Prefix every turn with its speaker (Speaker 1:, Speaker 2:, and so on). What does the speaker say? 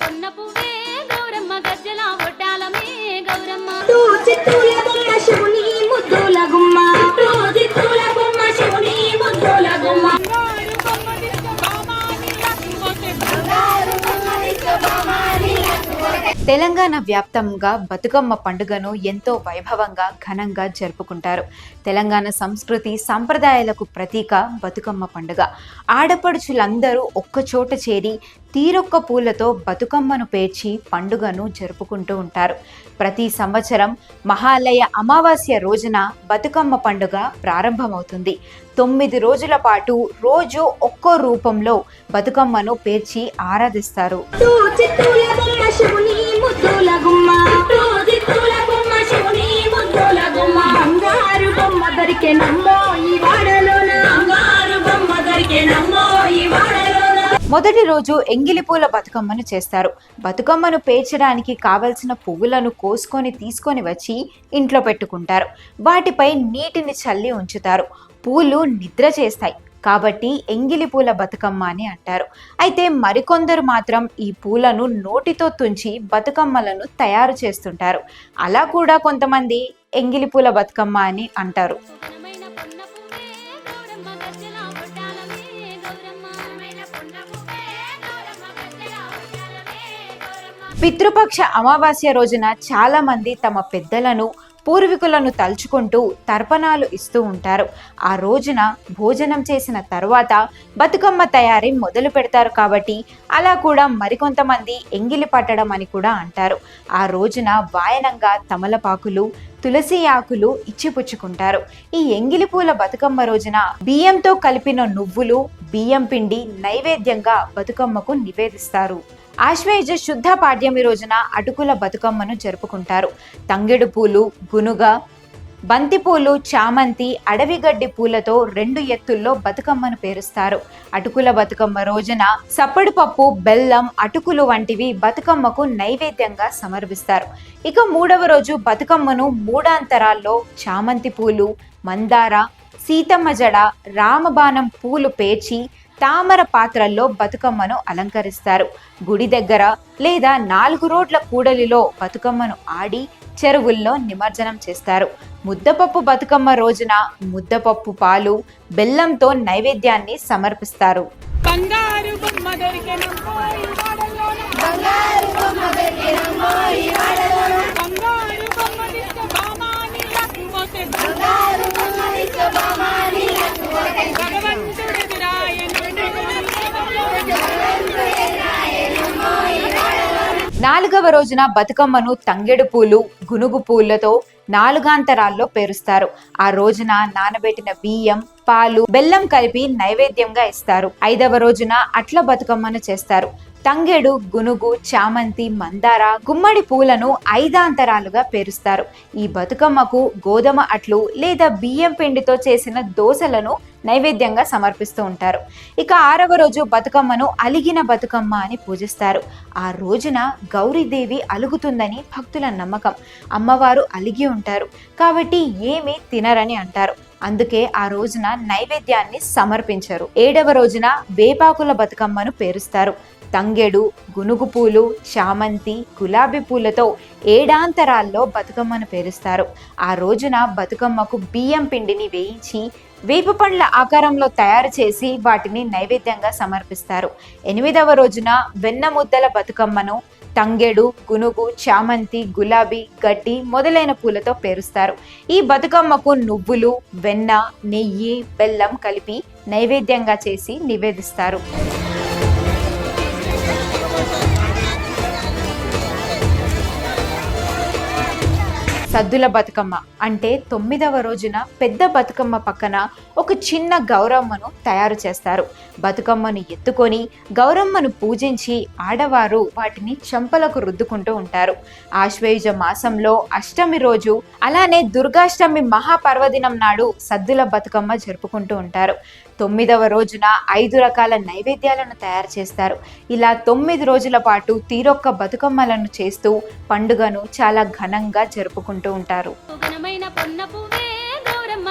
Speaker 1: பொன்ன பூவே
Speaker 2: తెలంగాణ వ్యాప్తంగా బతుకమ్మ పండుగను ఎంతో వైభవంగా ఘనంగా జరుపుకుంటారు. తెలంగాణ సంస్కృతి సంప్రదాయాలకు ప్రతీక బతుకమ్మ పండుగ. ఆడపడుచులందరూ ఒక్కచోట చేరి తీరొక్క పూలతో బతుకమ్మను పేర్చి పండుగను జరుపుకుంటూ ఉంటారు. ప్రతి సంవత్సరం మహాలయ అమావాస్య రోజున బతుకమ్మ పండుగ ప్రారంభమవుతుంది. తొమ్మిది రోజుల పాటు రోజు ఒక్కో రూపంలో బతుకమ్మను పేర్చి ఆరాధిస్తారు. మొదటి రోజు ఎంగిలి పూల బతుకమ్మను చేస్తారు. బతుకమ్మను పేర్చడానికి కావలసిన పువ్వులను కోసుకొని తీసుకొని వచ్చి ఇంట్లో పెట్టుకుంటారు. వాటిపై నీటిని చల్లి ఉంచుతారు. పూలు నిద్ర చేస్తాయి. కాబట్టి ఎంగిలి పూల బతుకమ్మ అని అంటారు. అయితే మరికొందరు మాత్రం ఈ పూలను నోటితో తుంచి బతుకమ్మలను తయారు చేస్తుంటారు. అలా కూడా కొంతమంది ఎంగిలి పూల బతుకమ్మ అని అంటారు. పితృపక్ష అమావాస్య రోజున చాలా మంది తమ పెద్దలను పూర్వీకులను తలుచుకుంటూ తర్పణాలు ఇస్తూ ఉంటారు. ఆ రోజున భోజనం చేసిన తర్వాత బతుకమ్మ తయారీ మొదలు పెడతారు కాబట్టి అలా కూడా మరికొంతమంది ఎంగిలి పట్టడం అని కూడా అంటారు. ఆ రోజున వాయనంగా తమలపాకులు తులసి ఆకులు ఇచ్చిపుచ్చుకుంటారు. ఈ ఎంగిలి పూల బతుకమ్మ రోజున బియ్యంతో కలిపిన నువ్వులు బియ్యం పిండి నైవేద్యంగా బతుకమ్మకు నివేదిస్తారు. ఆశ్వేజ శుద్ధ పాడ్యమి రోజున అటుకుల బతుకమ్మను జరుపుకుంటారు. తంగెడు పూలు గునుగ బంతిపూలు చామంతి అడవిగడ్డి పూలతో రెండు ఎత్తుల్లో బతుకమ్మను పేరుస్తారు. అటుకుల బతుకమ్మ రోజున సప్పడిపప్పు బెల్లం అటుకులు వంటివి బతుకమ్మకు నైవేద్యంగా సమర్పిస్తారు. ఇక మూడవ రోజు బతుకమ్మను మూడాంతరాల్లో చామంతి పూలు మందార సీతమ్మ జడ రామబాణం పూలు పేర్చి తామర పాత్రల్లో బతుకమ్మను అలంకరిస్తారు. గుడి దగ్గర లేదా నాలుగు రోడ్ల కూడలిలో బతుకమ్మను ఆడి చెరువుల్లో నిమజ్జనం చేస్తారు. ముద్దపప్పు బతుకమ్మ రోజున ముద్దపప్పు పాలు బెల్లంతో నైవేద్యాన్ని సమర్పిస్తారు.
Speaker 3: బంగారు బొమ్మ
Speaker 2: నాలుగవ రోజున బతుకమ్మను తంగెడు పూలు గునుగు పూలతో నాలుగాంతరాల్లో పేరుస్తారు. ఆ రోజున నానబెట్టిన బియ్యం పాలు బెల్లం కలిపి నైవేద్యంగా ఇస్తారు. ఐదవ రోజున అట్ల బతుకమ్మను చేస్తారు. తంగెడు గునుగు చామంతి మందార గుమ్మడి పూలను ఐదాంతరాలుగా పేరుస్తారు. ఈ బతుకమ్మకు గోధుమ అట్లు లేదా బియ్యం పిండితో చేసిన దోసలను నైవేద్యంగా సమర్పిస్తూ ఉంటారు. ఇక ఆరవ రోజు బతుకమ్మను అలిగిన బతుకమ్మ అని పూజిస్తారు. ఆ రోజున గౌరీదేవి అలుగుతుందని భక్తుల నమ్మకం. అమ్మవారు అలిగి ఉంటారు. కాబట్టి ఏమీ తినరని అంటారు. అందుకే ఆ రోజున నైవేద్యాన్ని సమర్పించరు. ఏడవ రోజున వేపాకుల బతుకమ్మను పేరుస్తారు. తంగెడు గునుగు పూలు చామంతి గులాబీ పూలతో ఏడాంతరాల్లో బతుకమ్మను పేరుస్తారు. ఆ రోజున బతుకమ్మకు బియ్యం పిండిని వేయించి వేప పండ్ల ఆకారంలో తయారు చేసి వాటిని నైవేద్యంగా సమర్పిస్తారు. ఎనిమిదవ రోజున వెన్న ముద్దల బతుకమ్మను తంగెడు గునుగు చామంతి గులాబీ గడ్డి మొదలైన పూలతో పేరుస్తారు. ఈ బతుకమ్మకు నువ్వులు వెన్న నెయ్యి బెల్లం కలిపి నైవేద్యంగా చేసి నివేదిస్తారు. సద్దుల బతుకమ్మ అంటే తొమ్మిదవ రోజున పెద్ద బతుకమ్మ పక్కన ఒక చిన్న గౌరమ్మను తయారు చేస్తారు. బతుకమ్మను ఎత్తుకొని గౌరమ్మను పూజించి ఆడవారు వాటిని చెంపలకు రుద్దుకుంటూ ఉంటారు. ఆశ్వేయుజ మాసంలో అష్టమి రోజు అలానే దుర్గాష్టమి మహాపర్వదినం నాడు సద్దుల బతుకమ్మ జరుపుకుంటూ ఉంటారు. తొమ్మిదవ రోజున ఐదు రకాల నైవేద్యాలను తయారు చేస్తారు. ఇలా తొమ్మిది రోజుల పాటు తీరొక్క బతుకమ్మలను చేస్తూ పండుగను చాలా ఘనంగా జరుపుకుంటూ ఉంటారు.
Speaker 4: ఘనమైన పొన్న పువ్వే గౌరమ్మ.